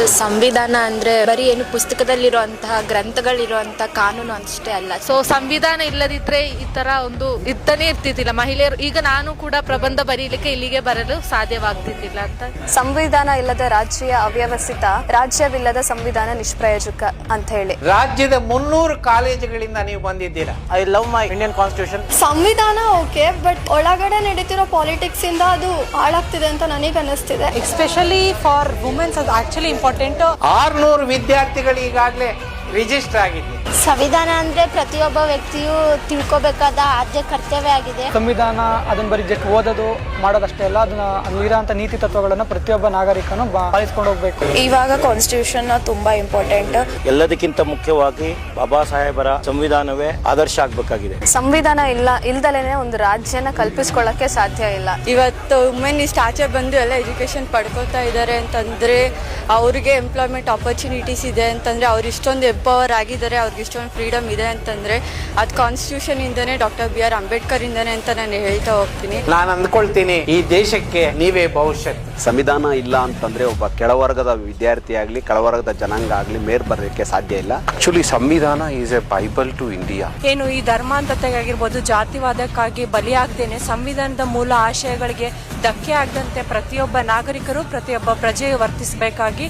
So ಸಂವಿಧಾನ ಅಂದ್ರೆ ಬರೀ ಏನು ಪುಸ್ತಕದಲ್ಲಿರುವಂತಹ ಗ್ರಂಥಗಳಿರುವಂತಹ ಕಾನೂನು ಅಷ್ಟೇ ಅಲ್ಲ. ಸೊ ಸಂವಿಧಾನ ಇಲ್ಲದಿದ್ರೆ ಈ ತರ ಒಂದು ಇದ್ದಾನೆ ಇರ್ತಿದ್ದಿಲ್ಲ. ಮಹಿಳೆಯರು ಈಗ ನಾನು ಕೂಡ ಪ್ರಬಂಧ ಬರೀಲಿಕ್ಕೆ ಇಲ್ಲಿಗೆ ಬರಲು ಸಾಧ್ಯವಾಗ್ತಿದ್ದಿಲ್ಲ ಅಂತ. ಸಂವಿಧಾನ ಇಲ್ಲದ ರಾಜ್ಯ ಅವ್ಯವಸ್ಥಿತ ರಾಜ್ಯವಿಲ್ಲದ ಸಂವಿಧಾನ ನಿಷ್ಪ್ರಯೋಜಕ ಅಂತ ಹೇಳಿ. ರಾಜ್ಯದ ಮುನ್ನೂರು ಕಾಲೇಜುಗಳಿಂದ ನೀವು ಬಂದಿದ್ದೀರಾ? I love my Indian constitution ಸಂವಿಧಾನ ಓಕೆ ಬಟ್ ಒಳಗಡೆ ನಡೀತಿರೋ ಪಾಲಿಟಿಕ್ಸ್ ಇಂದ ಅದು ಹಾಳಾಗ್ತಿದೆ ಅಂತ ನನಗೆ ಅನಿಸ್ತಿದೆ ಎಸ್ಪೆಷಲಿ ಫಾರ್ ವುಮೆನ್ಸ್ ಅದು ಆಕ್ಚುಲಿ ಇಂಪಾರ್ಟೆಂಟ್ ಆರ್ನೂರು ವಿದ್ಯಾರ್ಥಿಗಳು ಈಗಾಗಲೇ ರಿಜಿಸ್ಟರ್ ಆಗಿದೆ ಸಂವಿಧಾನ ಅಂದ್ರೆ ಪ್ರತಿಯೊಬ್ಬ ವ್ಯಕ್ತಿಯು ತಿಳ್ಕೊಬೇಕಾದ ಆದ್ಯ ಕರ್ತವ್ಯ ಆಗಿದೆ. ಸಂವಿಧಾನ ಅದನ್ನ ಬರೀ ಜಸ್ಟ್ ಓದೋದು ಮಾಡೋದಷ್ಟೇ ಅಲ್ಲ ಅದನ್ನ ಅಲ್ಲಿರೋಂಥ ನೀತಿ ತತ್ವಗಳನ್ನು ಪ್ರತಿಯೊಬ್ಬ ನಾಗರಿಕನು ಪಾಲಿಸ್ಕೊಂಡು ಹೋಗ್ಬೇಕು. ಇವಾಗ ಕಾನ್ಸ್ಟಿಟ್ಯೂಷನ್ ತುಂಬಾ ಇಂಪಾರ್ಟೆಂಟ್ ಎಲ್ಲದಕ್ಕಿಂತ ಮುಖ್ಯವಾಗಿ ಬಾಬಾ ಸಾಹೇಬರ ಸಂವಿಧಾನವೇ ಆದರ್ಶ ಆಗ್ಬೇಕಾಗಿದೆ. ಸಂವಿಧಾನ ಇಲ್ಲ ಇಲ್ದಲೇನೆ ಒಂದು ರಾಜ್ಯನ ಕಲ್ಪಿಸ್ಕೊಳ್ಳಕ್ಕೆ ಸಾಧ್ಯ ಇಲ್ಲ. ಇವತ್ತು ವುಮೆನ್ ಇಷ್ಟು ಆಚೆ ಬಂದು ಎಲ್ಲ ಎಜುಕೇಶನ್ ಪಡ್ಕೋತಾ ಇದ್ದಾರೆ ಅಂತಂದ್ರೆ ಅವ್ರಿಗೆ ಎಂಪ್ಲಾಯ್ಮೆಂಟ್ ಆಪರ್ಚುನಿಟೀಸ್ ಇದೆ ಅಂತಂದರೆ ಅವ್ರು ಇಷ್ಟೊಂದು ಎಂಪವರ್ ಆಗಿದ್ದಾರೆ ಅವ್ರಿಗೆ ಇಷ್ಟೊಂದು ಫ್ರೀಡಮ್ ಇದೆ ಅಂತಂದರೆ ಅದು ಕಾನ್ಸ್ಟಿಟ್ಯೂಷನ್ ಇಂದನೇ ಡಾಕ್ಟರ್ ಬಿ ಆರ್ ಅಂಬೇಡ್ಕರ್ ಇಂದನೇ ಅಂತ ನಾನು ಹೇಳ್ತಾ ಹೋಗ್ತೀನಿ. ನಾನು ಅಂದ್ಕೊಳ್ತೀನಿ ಈ ದೇಶಕ್ಕೆ ನೀವೇ ಭವಿಷ್ಯತ್. ಸಂವಿಧಾನ ಇಲ್ಲ ಅಂತಂದ್ರೆ ಒಬ್ಬ ಕೆಳವರ್ಗದ ವಿದ್ಯಾರ್ಥಿ ಆಗಲಿ ಕೆಳವರ್ಗದ ಜನಾಂಗ ಆಗಲಿ ಮೇರ್ ಬರಲಿಕ್ಕೆ ಸಾಧ್ಯ ಇಲ್ಲ. ಆಕ್ಚುಲಿ ಸಂವಿಧಾನ is a Bible to India ಏನು ಈ ಧರ್ಮಾಂತತೆಗಾಗಿರ್ಬೋದು ಜಾತಿವಾದಕ್ಕಾಗಿ ಬಲಿಯಾಗ್ದೇನೆ ಸಂವಿಧಾನದ ಮೂಲ ಆಶಯಗಳಿಗೆ ಧಕ್ಕೆ ಆಗದಂತೆ ಪ್ರತಿಯೊಬ್ಬ ನಾಗರಿಕರು ಪ್ರತಿಯೊಬ್ಬ ಪ್ರಜೆಯು ವರ್ತಿಸಬೇಕಾಗಿ